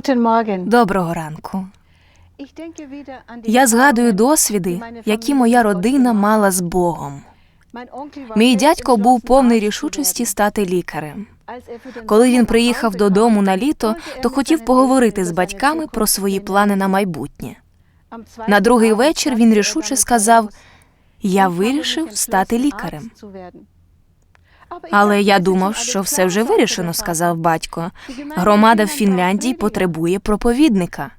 Guten Morgen. Доброго ранку. Я згадую досвіди, які моя родина мала з Богом. Мій дядько був повний рішучості стати лікарем. Er Коли він приїхав додому на літо, er то хотів поговорити з батьками про свої плани на майбутнє. На другий вечір він er рішуче сказав: Я «Ich habe mich вирішив стати лікарем. Але я думав, що все вже вирішено, сказав батько. Громада в Фінляндії потребує проповідника.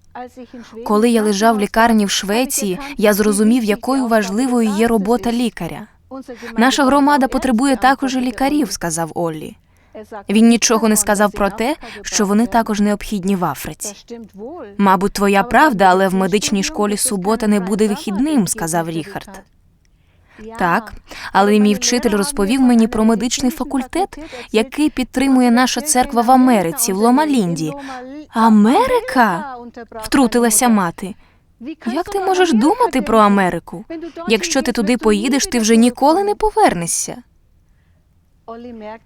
Коли я лежав в лікарні в Швеції, я зрозумів, якою важливою є робота лікаря. Наша громада потребує також лікарів, сказав Оллі. Er Він нічого не сказав про те, що вони також необхідні в Африці. Мабуть, твоя правда, але в медичній школі субота не буде вихідним, сказав. Ріхард. Так, але мій вчитель розповів мені про медичний факультет, який підтримує наша церква в Америці, в. Ломалінді. Америка? Втрутилася мати. Як ти можеш думати про? Америку? Якщо ти туди поїдеш, ти вже ніколи не повернешся.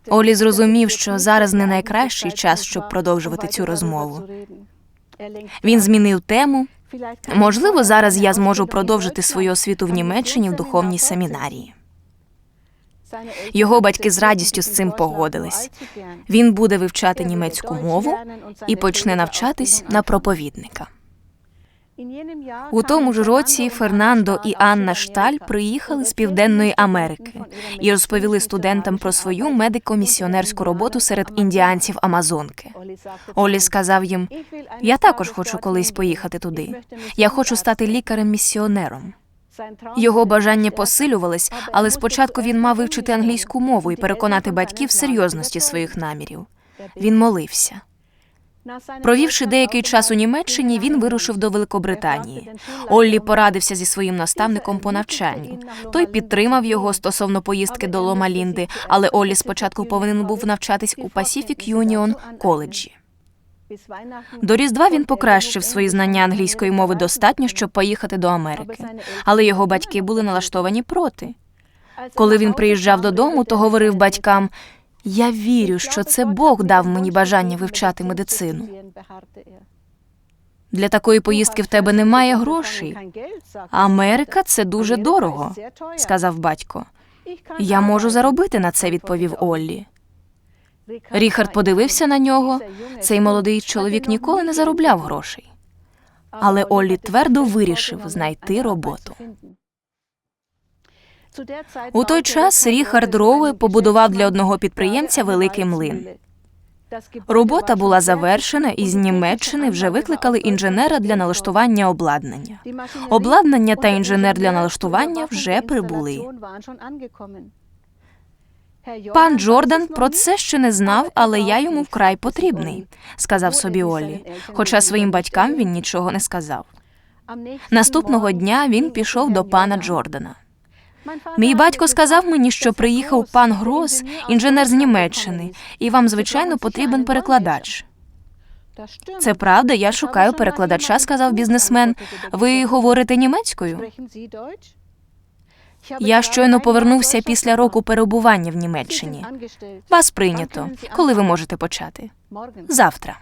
Олі зрозумів, що зараз не найкращий час, щоб продовжувати um цю розмову. Er Він змінив тему. Можливо, зараз я зможу продовжити свою освіту в Німеччині в духовній семінарії. Його батьки з радістю з цим погодились. Він буде вивчати Er німецьку мову і почне навчатись на проповідника. У тому ж році Фернандо і Анна Шталь приїхали з Південної Америки і розповіли студентам про свою медико-місіонерську роботу серед індіанців Амазонки. Олі сказав їм: Я також хочу колись поїхати туди. Я хочу стати лікарем-місіонером. Його бажання посилювались, але спочатку він мав вивчити англійську мову і переконати батьків в серйозності своїх намірів. Він молився. Провівши деякий час у Німеччині, він вирушив до Великобританії. Оллі порадився зі своїм наставником по навчанню. Той підтримав його стосовно поїздки до Лома-Лінди, але Оллі спочатку повинен був навчатись у Pacific Union коледжі. До Різдва він покращив свої знання англійської мови достатньо, щоб поїхати до Америки. Але його батьки були налаштовані проти. Коли він приїжджав додому, то говорив батькам: Я вірю, що це Бог дав мені бажання вивчати медицину. Для такої поїздки в тебе немає грошей. Америка це дуже дорого, сказав батько. Я можу заробити на це, відповів Оллі. Ріхард подивився на нього. Цей молодий чоловік ніколи не заробляв грошей. Але Оллі твердо вирішив знайти роботу. У той час Ріхард Роуе побудував для одного підприємця великий млин. Робота була завершена, і з Німеччини вже викликали інженера для налаштування обладнання. Обладнання та інженер для налаштування вже прибули. Пан Джордан про це ще не знав, але я йому вкрай потрібний, сказав собі Олі. Хоча своїм батькам він нічого не сказав. Наступного дня він пішов до пана Джордана. Мій батько сказав мені, що приїхав пан Грос, інженер з Німеччини, і вам, звичайно, потрібен перекладач. Це правда, я шукаю перекладача, сказав бізнесмен. Ви говорите німецькою? Я щойно повернувся після року перебування в Німеччині. Вас прийнято. Коли ви можете почати? Завтра.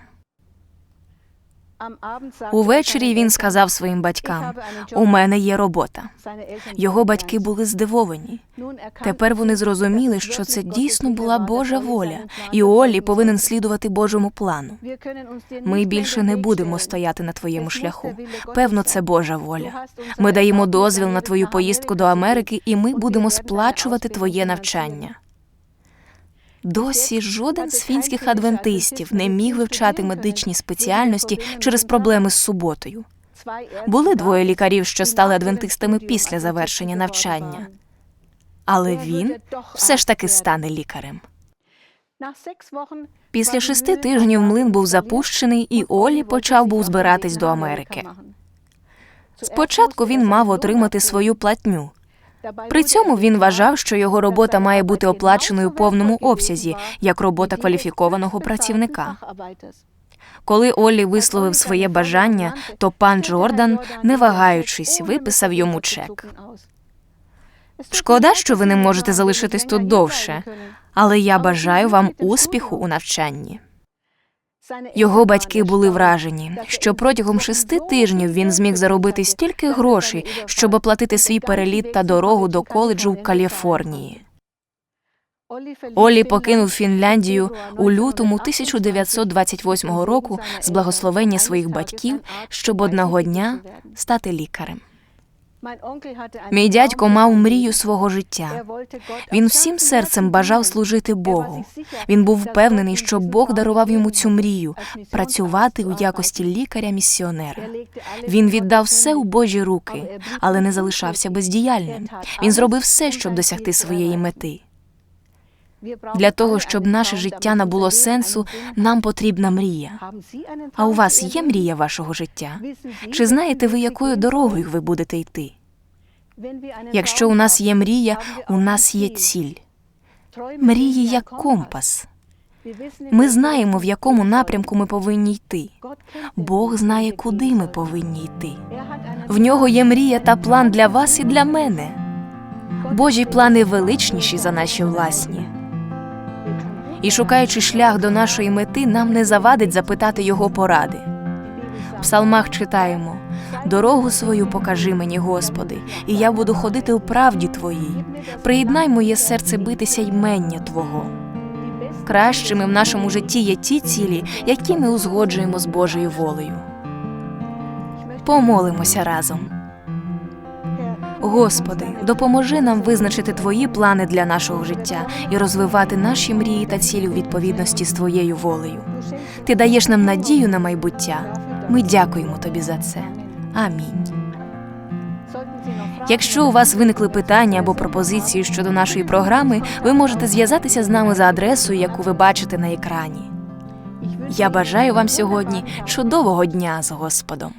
Увечері він сказав своїм батькам: у мене є робота. Його батьки були здивовані. Тепер вони зрозуміли, що це дійсно була Божа воля, і Олі повинен слідувати Божому плану. Ми більше не будемо стояти на твоєму шляху. Певно, це Божа воля. Ми даємо дозвіл на твою поїздку до Америки, і ми будемо сплачувати твоє навчання. Досі жоден з фінських адвентистів не міг вивчати медичні спеціальності через проблеми з суботою. Були двоє лікарів, що стали адвентистами після завершення навчання. Але він все ж таки стане лікарем. Після шести тижнів млин був запущений, і Олі почав був збиратись до Америки. Спочатку він мав отримати свою платню. При цьому він вважав, що його робота має бути оплаченою в повному обсязі, як робота кваліфікованого працівника. Коли Оллі висловив своє бажання, то пан Джордан, не вагаючись, виписав йому чек. Шкода, що ви не можете залишитись тут довше, але я бажаю вам успіху у навчанні. Його батьки були вражені, що протягом шести тижнів він зміг заробити стільки грошей, щоб оплатити свій переліт та дорогу до коледжу в Каліфорнії. Олі покинув Фінляндію у лютому 1928 року з благословення своїх батьків, щоб одного дня стати лікарем. Мій дядько мав мрію свого життя. Він всім серцем бажав служити Богу. Він був впевнений, що Бог дарував йому цю мрію працювати у якості лікаря-місіонера. Він віддав все у Божі руки, але не залишався бездіяльним. Він зробив все, щоб досягти своєї мети. Для того, щоб наше життя набуло сенсу, нам потрібна мрія. А у вас є мрія вашого життя? Чи знаєте ви, якою дорогою ви будете йти? Якщо у нас є мрія, у нас є ціль. Мрії як компас. Ми знаємо, в якому напрямку ми повинні йти. Бог знає, куди ми повинні йти. В нього є мрія та план для вас і для мене. Божі плани величніші за наші власні. І шукаючи шлях до нашої мети, нам не завадить запитати його поради. В псалмах читаємо: дорогу свою покажи мені, Господи, і я буду ходити у правді Твоїй. Приєднай моє серце битися ймення Твого. Кращими в нашому житті є ті цілі, які ми узгоджуємо з Божою волею. Помолимося разом. Господи, допоможи нам визначити Твої плани для нашого життя і розвивати наші мрії та цілі у відповідності з Твоєю волею. Ти даєш нам надію на майбуття. Ми дякуємо Тобі за це. Амінь. Якщо у вас виникли питання або пропозиції щодо нашої програми, ви можете зв'язатися з нами за адресою, яку ви бачите на екрані. Я бажаю вам сьогодні чудового дня з Господом.